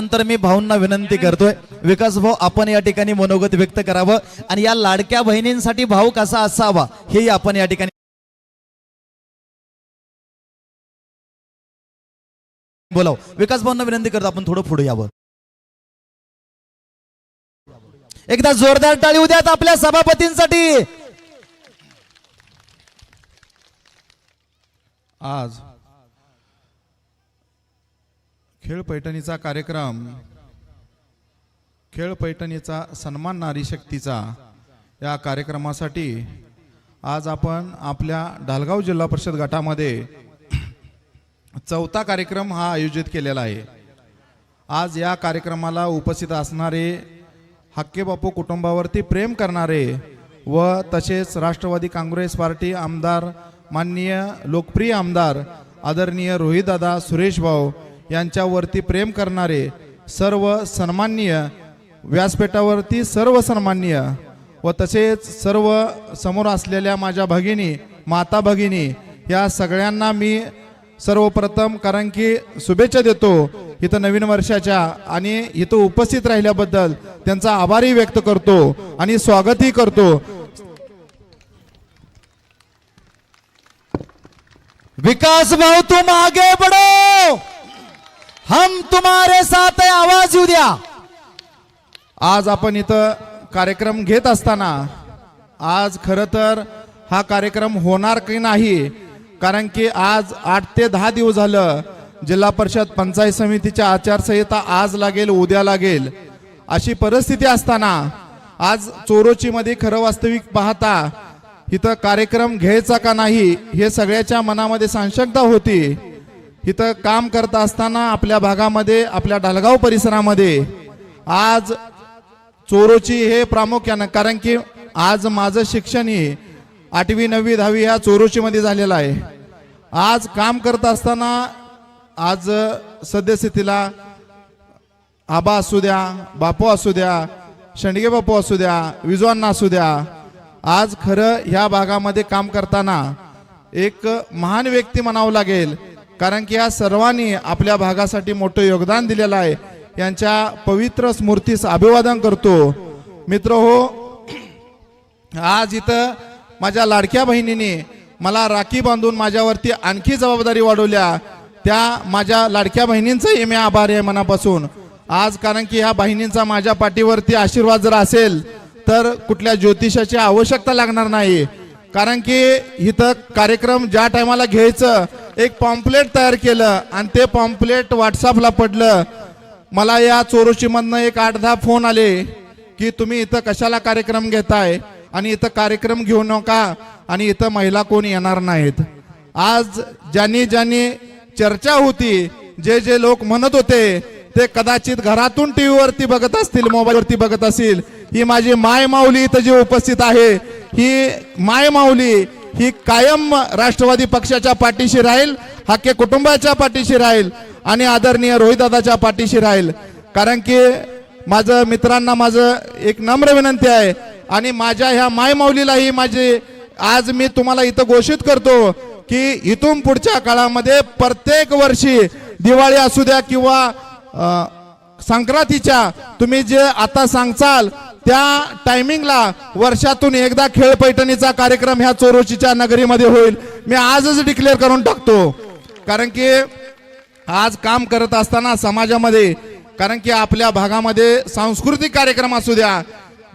नंतर मी भाऊंना विनंती करतोय विकास भाऊ आपण या ठिकाणी मनोगत व्यक्त करावं आणि या लाडक्या बहिणींसाठी भाऊ कसा असावा हेही आपण या ठिकाणी बोलाव. विकास भाऊंना विनंती करतो आपण थोडं पुढे यावं. एकदा जोरदार टाळी उद्यात आपल्या सभापतींसाठी. आज खेळ पैठणीचा कार्यक्रम. खेळ पैठणीचा सन्मान नारी शक्तीचा. या कार्यक्रमासाठी आज आपण आपल्या ढालगाव जिल्हा परिषद गटामध्ये चौथा कार्यक्रम हा आयोजित केलेला आहे. आज या कार्यक्रमाला उपस्थित असणारे हक्केबापू कुटुंबावरती प्रेम करणारे व तसेच राष्ट्रवादी काँग्रेस पार्टी आमदार माननीय लोकप्रिय आमदार आदरणीय रोहितदादा सुरेश भाऊ यांच्यावरती प्रेम करणारे सर्व सन्माननीय व्यासपीठावरती सर्व सन्माननीय व तसेच सर्व समोर असलेल्या माझ्या भगिनी माता भगिनी या सगळ्यांना मी सर्वप्रथम कारण की शुभेच्छा देतो. इथं नवीन वर्षाच्या आणि इथं उपस्थित राहिल्याबद्दल त्यांचा आभारही व्यक्त करतो आणि स्वागतही करतो. विकास भाऊ तुम आगे बढ़ो! हम तुम्हारे साथ आवाज येऊ द्या. आज आपण इथं कार्यक्रम घेत असताना आज खरं तर हा कार्यक्रम होणार की नाही? कारण की आज आठ ते दहा दिवस झालं जिल्हा परिषद पंचायत समितीच्या आचारसंहिता आज लागेल उद्या लागेल. अशी परिस्थिती असताना आज चोरोची मध्ये खरं वास्तविक पाहता इथं कार्यक्रम घ्यायचा का नाही हे सगळ्याच्या मनामध्ये संशक्ता होती. इथं काम करत असताना आपल्या भागामध्ये आपल्या ढालगाव परिसरामध्ये आज चोरोची हे प्रामुख्यानं कारण की आज माझं शिक्षण ही आठवी नववी दहावी ह्या चोरोची मध्ये झालेलं आहे. आज काम करत असताना आज सद्यस्थितीला आबा असू द्या बापू असू द्या शेंडगे बापू असू द्या विजवांना असू द्या आज खरं ह्या भागामध्ये काम करताना एक महान व्यक्ती म्हणावं लागेल कारण की या सर्वांनी आपल्या भागासाठी मोठं योगदान दिलेलं आहे. यांच्या पवित्र स्मृतीस अभिवादन करतो. मित्र हो आज इथं माझ्या लाडक्या बहिणीने मला राखी बांधून माझ्यावरती आणखी जबाबदारी वाढवल्या. त्या माझ्या लाडक्या बहिणींचाही मी आभारी आहे मनापासून. आज कारण की ह्या बहिणींचा माझ्या पाठीवरती आशीर्वाद जर असेल तर कुठल्या ज्योतिषाची आवश्यकता लागणार नाही. कारण की इथं कार्यक्रम ज्या टायमाला घ्यायचं एक पॉम्पलेट तयार केलं आणि ते पॉम्पलेट व्हॉट्सअपला पडलं. मला या चोरोशीमधनं एक आठ दहा फोन आले की तुम्ही इथं कशाला कार्यक्रम घेताय आणि इथं कार्यक्रम घेऊ नका आणि इथं महिला कोण येणार नाहीत. आज ज्यांनी ज्यांनी चर्चा होती जे जे लोक म्हणत होते ते कदाचित घरातून टी व्हीवरती बघत असतील मोबाईलवरती बघत असतील. ही माझी माय माऊली इथं जी उपस्थित आहे ही मायमाऊली ही कायम राष्ट्रवादी पक्षाच्या पाठीशी राहील हक्के कुटुंबाच्या पाठीशी राहील आणि आदरणीय रोहितदादाच्या पाठीशी राहील. कारण की माझं मित्रांना माझं एक नम्र विनंती आहे आणि माझ्या ह्या मायमाऊलीलाही माझी आज मी तुम्हाला इथं घोषित करतो की इथून पुढच्या काळामध्ये प्रत्येक वर्षी दिवाळी असू द्या किंवा संक्रांतीच्या तुम्ही जे आता सांगचाल त्या टायमिंगला वर्षातून एकदा खेळ पैठणीचा कार्यक्रम ह्या चोरोशीच्या नगरीमध्ये होईल. मी आजच डिक्लेअर करून टाकतो. कारण की आज काम करत असताना समाजामध्ये कारण की आपल्या भागामध्ये सांस्कृतिक कार्यक्रम असू द्या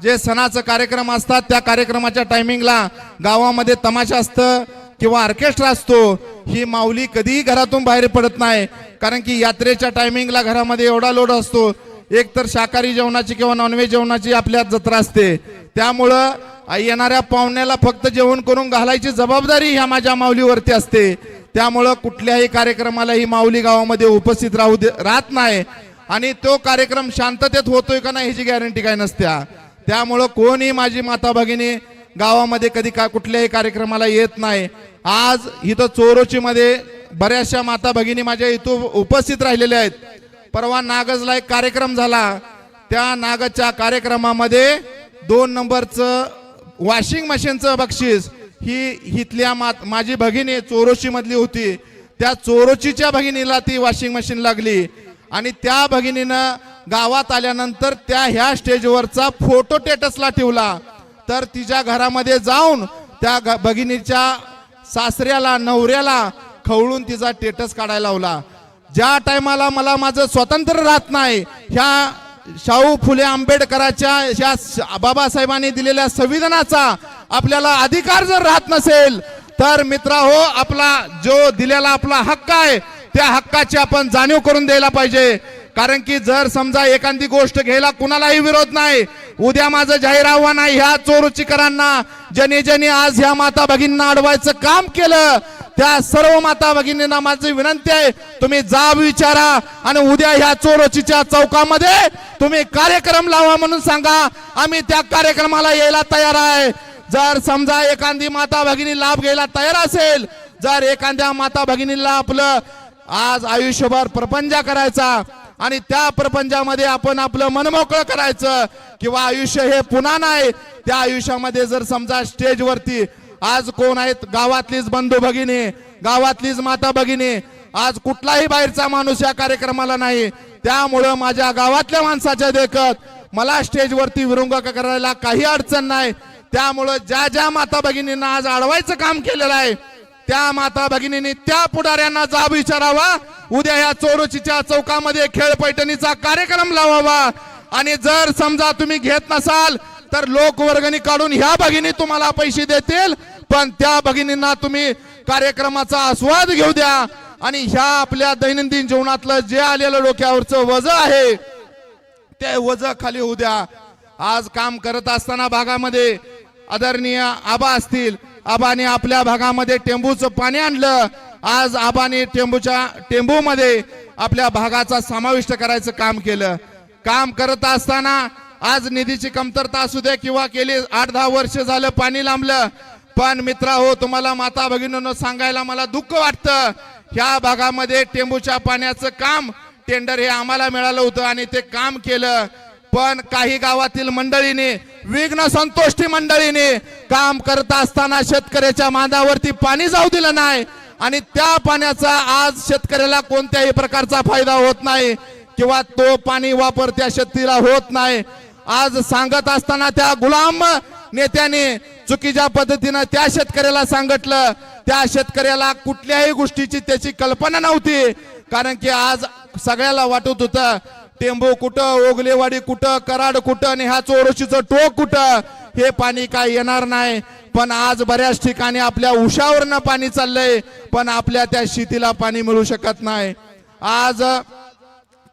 जे सणाचं कार्यक्रम असतात त्या कार्यक्रमाच्या टायमिंगला गावामध्ये तमाशा असतं किंवा ऑर्केस्ट्रा असतो ही माऊली कधीही घरातून बाहेर पडत नाही. कारण की यात्रेच्या टायमिंगला घरामध्ये एवढा लोड असतो एक तर शाकाहारी जेवणाची किंवा नॉनव्हेज जेवणाची आपल्यात जत्रा असते. त्यामुळं येणाऱ्या पाहुण्याला फक्त जेवण करून घालायची जबाबदारी ह्या माझ्या माऊलीवरती असते. त्यामुळं कुठल्याही कार्यक्रमाला ही माऊली गावामध्ये उपस्थित राहू दे राहत नाही. आणि तो कार्यक्रम शांततेत होतोय का नाही ह्याची गॅरंटी काय नसत्या. त्यामुळं कोणी माझी माता भगिनी गावामध्ये कधी का कुठल्याही कार्यक्रमाला येत नाही. आज इथं चोरोचीमध्ये बऱ्याचशा माता भगिनी माझ्या इथं उपस्थित राहिलेल्या आहेत. परवा नागजला एक कार्यक्रम झाला. त्या नागजच्या कार्यक्रमामध्ये दोन नंबरचं वॉशिंग मशीनचं बक्षीस ही इथल्या मा- माझी भगिनी चोरोशी मधली होती. त्या चोरोचीच्या भगिनीला ती वॉशिंग मशीन लागली. आणि त्या भगिनीनं गावात आल्यानंतर त्या ह्या स्टेजवरचा फोटो टेटसला ठेवला. तर तिच्या घरामध्ये जाऊन त्या भगिनीच्या सासऱ्याला नवऱ्याला खवळून तिचा टेटस काढायला लावला. ज्या टायमाला मला माझं स्वातंत्र्य राहत नाही ह्या शाहू फुले आंबेडकरांच्या ह्या बाबासाहेबांनी दिलेल्या संविधानाचा आपल्याला अधिकार जर राहत नसेल तर मित्रा हो आपला जो दिलेला आपला हक्क आहे त्या हक्काची आपण जाणीव करून द्यायला पाहिजे. कारण की जर समजा एखादी गोष्ट घ्यायला कुणालाही विरोध नाही उद्या माझं जाहीर आव्हान आहे ह्या चोरुचीकरांना ज्यांनी ज्यांनी आज ह्या माता भगिनींना अडवायचं काम केलं त्या सर्व माता भगिनींना माझी विनंती आहे तुम्ही जाब विचारा आणि उद्या ह्या चोरोचीच्या चौकामध्ये तुम्ही कार्यक्रम लावा म्हणून सांगा आम्ही त्या कार्यक्रमाला यायला तयार आहे. जर समजा एखादी माता भगिनी लाभ घ्यायला तयार असेल जर एखाद्या माता भगिनीला आपलं आज आयुष्यभर प्रपंच करायचा आणि त्या प्रपंचामध्ये आपण आपलं मनमोकळं करायचं किंवा आयुष्य हे पुन्हा नाही त्या आयुष्यामध्ये जर समजा स्टेजवरती आज कोण आहेत गावातलीच बंधू भगिनी गावातलीच माता भगिनी आज कुठलाही बाहेरचा माणूस या कार्यक्रमाला नाही त्यामुळं माझ्या गावातल्या माणसाच्या देखत मला स्टेजवरती विरुंग करायला काही अडचण नाही. त्यामुळं ज्या ज्या माता भगिनींना आज अडवायचं काम केलेलं आहे त्या माता भगिनींनी त्या पुढाऱ्यांना जाब विचारावा. उद्या या चोरोचीच्या चौकामध्ये खेळ पैठणीचा कार्यक्रम लावावा. आणि जर समजा तुम्ही घेत नसाल तर लोकवर्गणी काढून ह्या भगिनी तुम्हाला पैसे देतील. पण त्या भगिनींना तुम्ही कार्यक्रमाचा आस्वाद घेऊ द्या. आणि ह्या आपल्या दैनंदिन जीवनातलं जे आलेलं डोक्यावरचं वज आहे ते वज खाली होऊ द्या. आज काम करत असताना भागामध्ये आदरणीय आबा असतील आबाने आपल्या भागामध्ये टेंबूचं पाणी आणलं. आज आबाने टेंबूच्या टेंबूमध्ये आपल्या भागाचा समाविष्ट करायचं काम केलं. काम करत असताना आज निधीची कमतरता असू दे किंवा केली आठ दहा वर्ष झालं पाणी लांबलं. पण मित्रा हो तुम्हाला माता भगिनीनं सांगायला मला दुःख वाटतं. ह्या भागामध्ये टेंबूच्या पाण्याचं काम टेंडर हे आम्हाला मिळालं होतं आणि ते काम केलं. पण काही गावातील मंडळीने विघ्न संतोष्टी मंडळीने काम करत असताना शेतकऱ्याच्या मांदावरती पाणी जाऊ दिलं नाही आणि त्या पाण्याचा आज शेतकऱ्याला कोणत्याही प्रकारचा फायदा होत नाही किंवा तो पाणी वापर त्या शेतीला होत नाही. आज सांगत असताना त्या गुलाम नेत्याने चुकीच्या पद्धतीनं त्या शेतकऱ्याला सांगितलं. त्या शेतकऱ्याला कुठल्याही गोष्टीची त्याची कल्पना नव्हती. कारण की आज सगळ्याला वाटत होतं टेंबू कुठं ओगलेवाडी कुठं कराड कुठं आणि ह्या चोरशीचं टोक कुठं हे पाणी काय येणार नाही. पण आज बऱ्याच ठिकाणी आपल्या उशावरनं पाणी चाललंय पण आपल्या त्या शेतीला पाणी मिळू शकत नाही. आज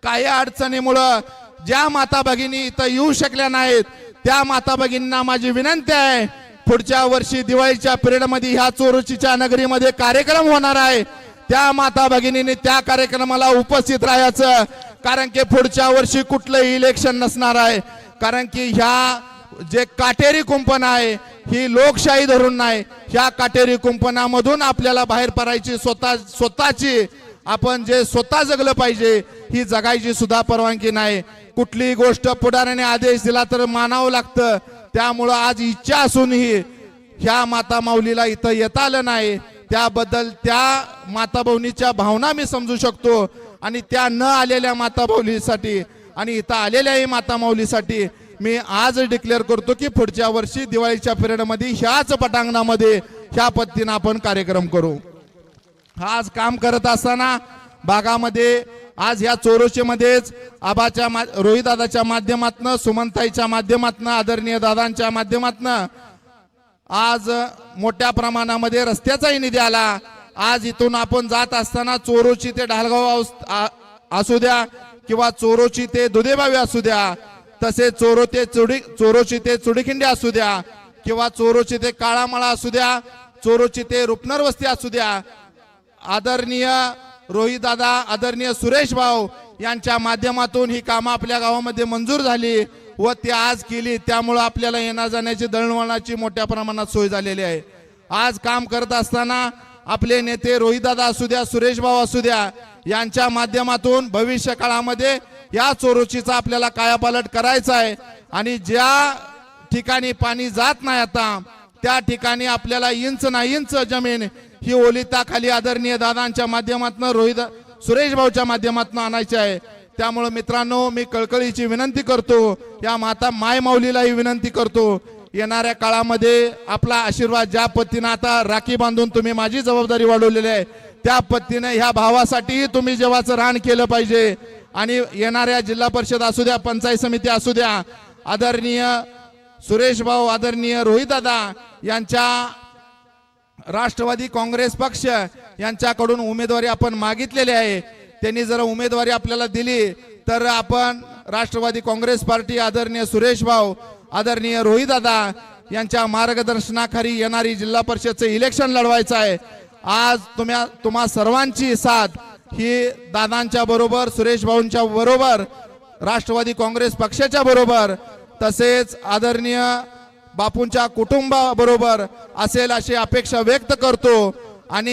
काही अडचणीमुळं ज्या माता भगिनी इथं येऊ शकल्या नाहीत त्या माता भगिनींना माझी विनंती आहे पुढच्या वर्षी दिवाळीच्या पिरियडमध्ये ह्या चोरुचीच्या नगरीमध्ये कार्यक्रम होणार आहे. त्या माता भगिनींनी त्या कार्यक्रमाला उपस्थित राहायचं कारण की पुढच्या वर्षी कुठलंही इलेक्शन नसणार आहे. कारण की ह्या जे काटेरी कुंपण आहे ही लोकशाही धरून नाही. ह्या काटेरी कुंपणामधून आपल्याला बाहेर पडायची स्वतः स्वतःची आपण जे स्वतः जगलं पाहिजे ही जगायची सुद्धा परवानगी नाही. कुठलीही गोष्ट पुढाऱ्याने आदेश दिला तर मानावं लागतं. त्यामुळं आज इच्छा असूनही ह्या माता माऊलीला इथं येता आलं नाही. त्याबद्दल त्या माताभवनीच्या भावना मी समजू शकतो. आणि त्या न आलेल्या माता माऊलीसाठी आणि इथं आलेल्याही माता माऊलीसाठी मी आज डिक्लेअर करतो की पुढच्या वर्षी दिवाळीच्या पिरियडमध्ये ह्याच पटांगणामध्ये ह्या पद्धतीनं आपण कार्यक्रम करू. आज काम करत असताना भागामध्ये आज ह्या चोरोशीमध्येच आबाच्या मा रोहिदादाच्या माध्यमातनं सुमनताईच्या माध्यमातनं आदरणीय दादांच्या माध्यमातनं आज मोठ्या प्रमाणामध्ये रस्त्याचाही निधी आला. आज इथून आपण जात असताना चोरोची ते ढालगाव असू द्या किंवा चोरोची ते दुधेबावी असू द्या तसेच चोरो ते चुडी चोरोची ते चुडीखिंडी असू द्या किंवा चोरोची ते काळामाळा असू द्या चोरोची ते रुपनर वस्ती असू द्या. आदरणीय रोहित दादा आदरणीय सुरेश भाऊ यांच्या माध्यमातून ही कामं आपल्या गावामध्ये मंजूर झाली व ती आज केली. त्यामुळं आपल्याला येण्या जाण्याची दळणवळणाची मोठ्या प्रमाणात सोय झालेली आहे. आज काम करत असताना आपले नेते रोहितदादा असू द्या सुरेश भाऊ असू द्या यांच्या माध्यमातून भविष्य काळामध्ये या चोरोचीचा आपल्याला कायापालट करायचा आहे. आणि ज्या ठिकाणी पाणी जात नाही आता त्या ठिकाणी आपल्याला इंच ना इंच जमीन ही ओलिता खाली आदरणीय दादांच्या माध्यमातून रोहित सुरेश भाऊच्या माध्यमातून आणायची आहे. त्यामुळे मित्रांनो मी कळकळीची विनंती करतो या माता माय माऊलीलाही विनंती करतो येणाऱ्या काळामध्ये आपला आशीर्वाद ज्या पद्धतीनं आता राखी बांधून तुम्ही माझी जबाबदारी वाढवलेली आहे त्या पद्धतीने ह्या भावासाठी तुम्ही जेव्हाचं रान केलं पाहिजे. आणि येणाऱ्या जिल्हा परिषद असू द्या पंचायत समिती असू द्या आदरणीय सुरेश भाऊ आदरणीय रोहितदादा यांच्या राष्ट्रवादी काँग्रेस पक्ष यांच्याकडून उमेदवारी आपण मागितलेली आहे. त्यांनी जर उमेदवारी आपल्याला दिली तर आपण राष्ट्रवादी काँग्रेस पार्टी आदरणीय सुरेश भाऊ आदरणीय रोहित दादा यांच्या मार्गदर्शनाखाली येणारी जिल्हा परिषदचं इलेक्शन लढवायचं आहे. आज तुम्हा तुम्हा सर्वांची साथ ही दादांच्या बरोबर सुरेश भाऊंच्या बरोबर राष्ट्रवादी काँग्रेस पक्षाच्या बरोबर तसेच आदरणीय बापूंच्या कुटुंबाबरोबर असेल अशी अपेक्षा व्यक्त करतो. आणि